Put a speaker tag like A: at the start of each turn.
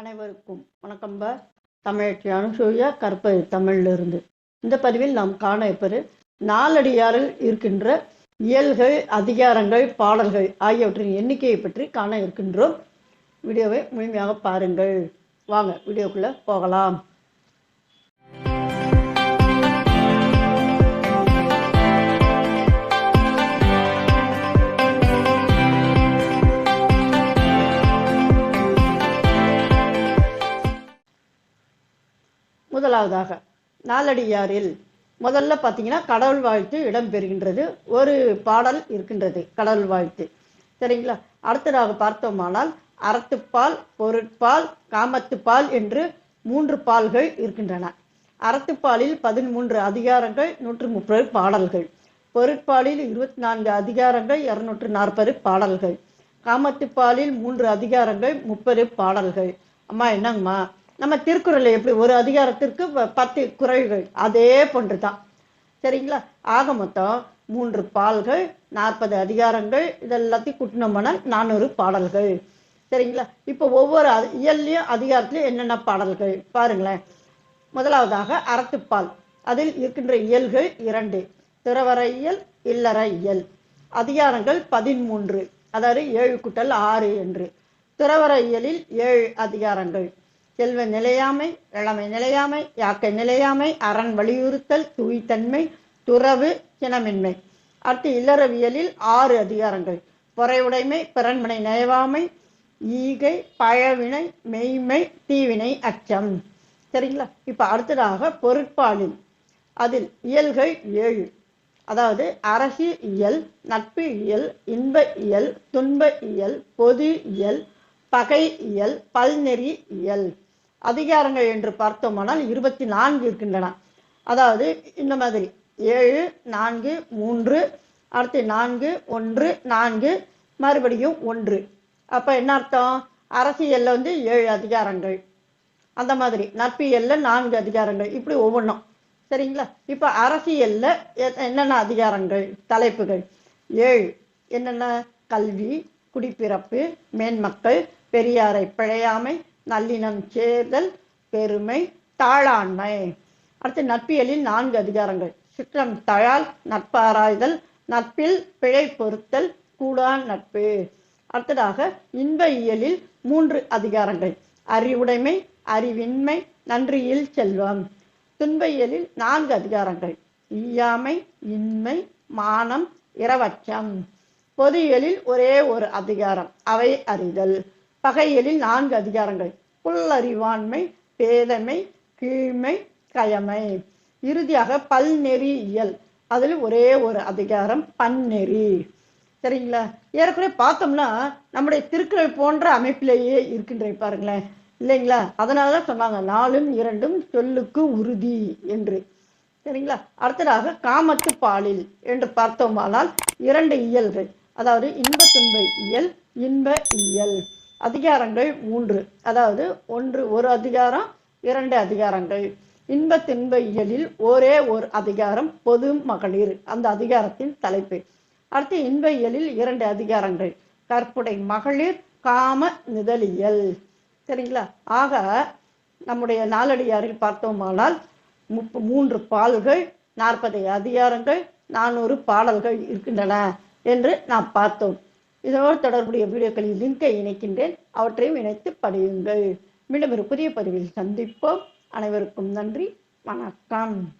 A: அனைவருக்கும் வணக்கம்ப தமிழச்சி அனுசூயா கற்பது தமிழிலிருந்து. இந்த பதிவில் நாம் காண இருப்பது நாலடியாரில் இருக்கின்ற இயல்கள் அதிகாரங்கள் பாடல்கள் ஆகியவற்றின் எண்ணிக்கையை பற்றி காண இருக்கின்றோம். வீடியோவை முழுமையாக பாருங்கள். வாங்க வீடியோக்குள்ளே போகலாம். முதலாவதாக நாலடியாரில் முதல்ல பார்த்தீங்கன்னா கடவுள் வாழ்த்து இடம்பெறுகின்றது. ஒரு பாடல் இருக்கின்றது கடவுள் வாழ்த்து. சரிங்களா? அடுத்ததாக பார்த்தோமானால் அறத்துப்பால் பொருட்பால் காமத்துப்பால் என்று மூன்று பால்கள் இருக்கின்றன. அறத்துப்பாலில் பதிமூன்று அதிகாரங்கள் நூற்று முப்பது பாடல்கள். பொருட்பாலில் இருபத்தி நான்கு அதிகாரங்கள் இருநூற்று நாற்பது பாடல்கள். காமத்துப்பாலில் மூன்று அதிகாரங்கள் முப்பது பாடல்கள். அம்மா என்னங்கம்மா? நம்ம திருக்குறள் எப்படி ஒரு அதிகாரத்திற்கு ப- பத்து குறள்கள் அதே போன்று தான் சரிங்களா? ஆக மொத்தம் மூன்று பால்கள் நாற்பது அதிகாரங்கள் இதெல்லாத்தையும் கூட்டினோம்னா நானூறு பாடல்கள். சரிங்களா? இப்போ ஒவ்வொரு இயல்லையும் அதிகாரத்துலையும் என்னென்ன பாடல்கள்? பாருங்களேன். முதலாவதாக அறத்துப்பால். அதில் இருக்கின்ற இயல்கள் இரண்டு. திறவர இயல் இல்லற இயல். அதிகாரங்கள் பதிமூன்று அதாவது ஏழு குட்டல் ஆறு என்று. துறவர இயலில் ஏழு அதிகாரங்கள். செல்வ நிலையாமை இளமை நிலையாமை யாக்கை நிலையாமை அரண் வலியுறுத்தல் துய்தன்மை துறவு சினமின்மை. அடுத்து இல்லறவியலில் ஆறு அதிகாரங்கள். பொறையுடைமை பிறன்மனை நயவாமை ஈகை பழவினை மெய்மை தீவினை அச்சம். சரிங்களா? இப்போ அடுத்ததாக பொருட்பாலில் அதில் இயல்கள் ஏழு. அதாவது அரசு இயல் நட்பு இயல் இன்ப இயல் துன்ப இயல் பொது இயல் பகை இயல் பல்நெறி இயல். அதிகாரங்கள் என்று பார்த்தோமானால் இருபத்தி நான்கு இருக்கின்றன. அதாவது இந்த மாதிரி ஏழு நான்கு மூன்று அடுத்து நான்கு ஒன்று நான்கு மறுபடியும் ஒன்று. அப்ப என்ன அர்த்தம்? அரசியல்ல வந்து ஏழு அதிகாரங்கள். அந்த மாதிரி நற்பியல்ல நான்கு அதிகாரங்கள். இப்படி ஒவ்வொன்றும் சரிங்களா? இப்ப அரசியல்ல எ- என்னென்ன அதிகாரங்கள்? தலைப்புகள். ஏழு. என்னென்ன? கல்வி குடிப்பிறப்பு மேன்மக்கள் பெரியாரை பிழையாமை நல்லினம் சேர்தல் பெருமை தாழாண்மை அடுத்து நட்பியலில் நான்கு அதிகாரங்கள். சிற்றம் தழால் நட்பாராய்தல் நட்பில் பிழை பொறுத்தல் கூடா நட்பு. அடுத்ததாக இன்ப இயலில் மூன்று அதிகாரங்கள். அறிவுடைமை அறிவின்மை நன்றியில் செல்வம். துன்ப இயலில் நான்கு அதிகாரங்கள். ஈயாமை இன்மை மானம் இரவச்சம். பொது இயலில் ஒரே ஒரு அதிகாரம் அவை அறிதல். பகையியலில் நான்கு அதிகாரங்கள். புல்லறிவாண்மை பேதமை கீழ்மை கயமை. இறுதியாக பல்நெறி இயல் அதில் ஒரே ஒரு அதிகாரம் பன்னெறி சரிங்களா? ஏற்கனவே பார்த்தோம்னா நம்முடைய திருக்குறள் போன்ற அமைப்பிலேயே இருக்கின்ற பாருங்களேன். இல்லைங்களா? அதனால தான் சொன்னாங்க நாலும் இரண்டும் சொல்லுக்கு உறுதி என்று. சரிங்களா? அடுத்ததாக காமத்து பாலில் என்று பார்த்தோமானால் இரண்டு இயல்கள். அதாவது இன்ப துன்ப இயல் இன்ப இயல். அதிகாரங்கள் மூன்று. அதாவது ஒன்று ஒரு அதிகாரம் இரண்டு அதிகாரங்கள். இன்ப தின்ப இயலில் ஒரே ஒரு அதிகாரம் பொது மகளிர். அந்த அதிகாரத்தின் தலைப்பு. அடுத்து இன்ப இயலில் இரண்டு அதிகாரங்கள். கற்புடை மகளிர் காம நிதலியல். சரிங்களா? ஆக நம்முடைய நாலடியாரில் பார்த்தோமானால் முப்ப மூன்று பால்கள் நாற்பது அதிகாரங்கள் நானூறு பாடல்கள் இருக்கின்றன என்று நாம் பார்த்தோம். இதோடு தொடர்புடைய வீடியோக்களில் லிங்கை இணைக்கின்றேன். அவற்றையும் இணைத்து படியுங்கள். மீண்டும் ஒரு புதிய பதிவில் சந்திப்போம். அனைவருக்கும் நன்றி. வணக்கம்.